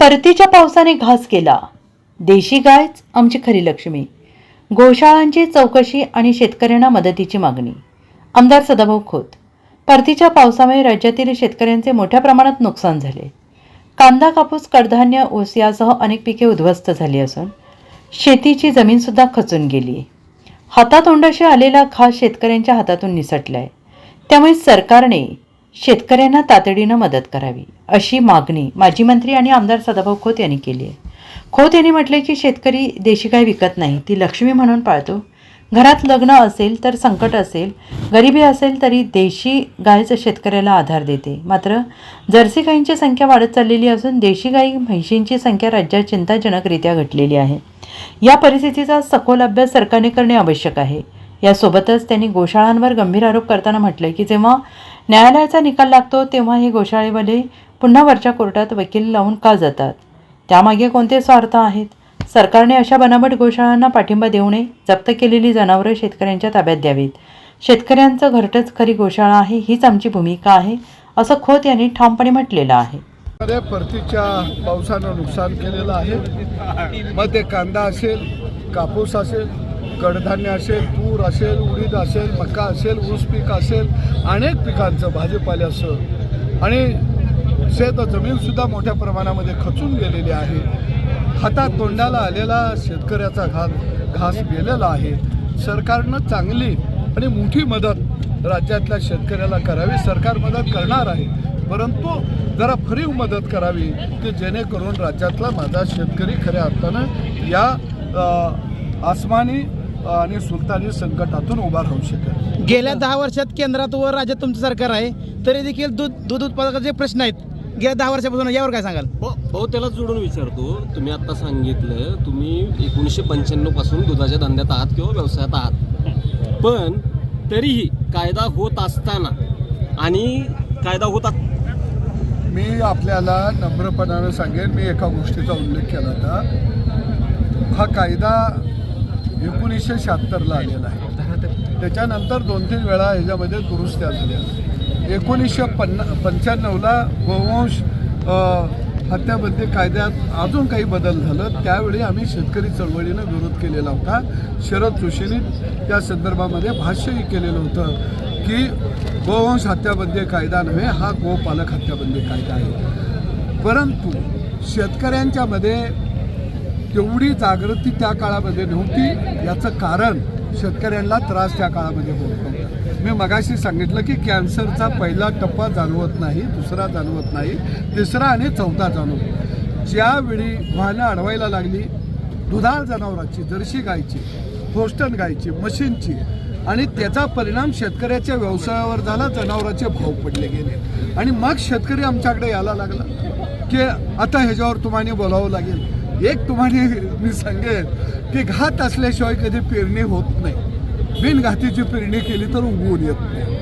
परतीच्या पावसाने घास केला. देशी गायच आमची खरी लक्ष्मी. गोशाळांची चौकशी आणि शेतकऱ्यांना मदतीची मागणी. आमदार सदाभाऊ खोत. परतीच्या पावसामुळे राज्यातील शेतकऱ्यांचे मोठ्या प्रमाणात नुकसान झाले. कांदा कापूस कडधान्य ऊस यासह अनेक पिके उद्ध्वस्त झाली असून शेतीची जमीनसुद्धा खचून गेली. हातातोंडाशी आलेला घास शेतकऱ्यांच्या हातातून निसटलाय. त्यामुळे सरकारने शेतकऱ्यांना तातडीनं मदत करावी अशी मागणी माजी मंत्री आणि आमदार सदाभाऊ खोत यांनी केली आहे. खोत यांनी म्हटले की शेतकरी देशी गाय विकत नाही ती लक्ष्मी म्हणून पाळतो. घरात लग्न असेल तर संकट असेल गरिबी असेल तरी देशी गायचं शेतकऱ्याला आधार देते. मात्र जर्सी गायींची संख्या वाढत चाललेली असून देशी गाई म्हैशींची संख्या राज्यात चिंताजनकरित्या घटलेली आहे. या परिस्थितीचा सखोल अभ्यास सरकारने करणे आवश्यक आहे. यासोबतच त्यांनी गोशाळांवर गंभीर आरोप करताना म्हटलं की जेव्हा न्यायालयाचा निकाल लागतो तेव्हा हे घोषाळेवाले पुन्हा वरच्या कोर्टात वकील लावून का जातात? त्यामागे कोणते स्वार्थ आहेत? सरकारने अशा बनावट गोशाळांना पाठिंबा देऊ नये जप्त केलेली जनावरं शेतकऱ्यांच्या ताब्यात द्यावीत. शेतकऱ्यांचं घरटच खरी गोशाळा आहे हीच आमची भूमिका आहे असं खोत यांनी ठामपणे म्हटलेलं आहे. परतीच्या पावसानं नुकसान केलेलं आहे. मग ते कांदा असेल कापूस असेल कडधान्य असेल तूर असेल उडीद असेल मका असेल ऊस पीक असेल अनेक पिकांचं भाजीपाल्याचं. आणि शेत जमीनसुद्धा मोठ्या प्रमाणामध्ये खचून गेलेली आहे. हातात तोंडाला आलेला शेतकऱ्याचा घास घास गेलेला आहे. सरकारनं चांगली आणि मोठी मदत राज्यातल्या शेतकऱ्याला करावी. सरकार मदत करणार आहे. परंतु जरा फरीव मदत करावी की जेणेकरून राज्यातला माझा शेतकरी खऱ्या अर्थानं या आसमानी आणि सुलतानी संकटातून उभा राहू शकेल. गेल्या दहा वर्षात केंद्रात व राज्यात तुमचं सरकार आहे तरी देखील दूध दूध उत्पादकाचे प्रश्न आहेत. गेल्या दहा वर्षापासून यावर काय सांगाल? हो भाऊ त्याला जोडून विचारतो. तुम्ही आता सांगितलं तुम्ही एकोणीसशे पंच्याण्णवपासून दुधाच्या धंद्यात आहात किंवा व्यवसायात आहात. पण तरीही कायदा होत असताना आणि कायदा होत अस- मी आपल्याला नम्रपणानं सांगेन मी एका गोष्टीचा उल्लेख केला होता. हा कायदा एकोणीसशे शहात्तरला आलेला आहे. त्याच्यानंतर दोन तीन वेळा ह्याच्यामध्ये दुरुस्त्या झाल्या. एकोणीसशे पन्ना पंच्याण्णवला गोवंश हत्याबंदी कायद्यात अजून काही बदल झालं. त्यावेळी आम्ही शेतकरी चळवळीनं विरोध केलेला होता. शरद जोशींनी त्या संदर्भामध्ये भाष्यही केलेलं होतं की गोवंश हत्याबंदी कायदा नव्हे हा गोपालक हत्याबंदी कायदा आहे. परंतु शेतकऱ्यांच्यामध्ये तेवढी जागृती त्या काळामध्ये नव्हती याचं कारण शेतकऱ्यांना त्रास त्या काळामध्ये होत नव्हता. मी मगाशी सांगितलं की कॅन्सरचा पहिला टप्पा जाणवत नाही दुसरा जाणवत नाही तिसरा आणि चौथा जाणवतो ज्यावेळी वाहनं अडवायला लागली दुधाळ जनावरांची जर्शी गायची होस्टन गायची मशीनची आणि त्याचा परिणाम शेतकऱ्याच्या व्यवसायावर झाला जनावरांचे भाव पडले गेले. आणि मग शेतकरी आमच्याकडे यायला लागला की आता ह्याच्यावर तुम्हाला बोलावं लागेल. एक तुम्हाला मी सांगेन की घात असल्याशिवाय कधी पेरणी होत नाही. बिनघातीची पेरणी केली तर उगवून येत नाही.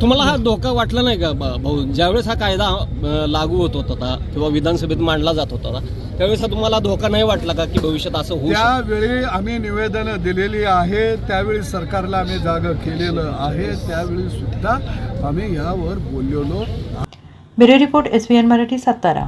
तुम्हाला हा धोका वाटला नाही का भाऊ? ज्यावेळेस हा कायदा लागू होत होता किंवा विधानसभेत मांडला जात होता त्यावेळेस हा तुम्हाला धोका नाही वाटला का की भविष्यात असं होऊ शकतं? त्यावेळी आम्ही निवेदनं दिलेली आहे त्यावेळी सरकारला आम्ही जाग केलेलं आहे त्यावेळी सुद्धा आम्ही यावर बोललेलो. Bureau report S Marathi Satara.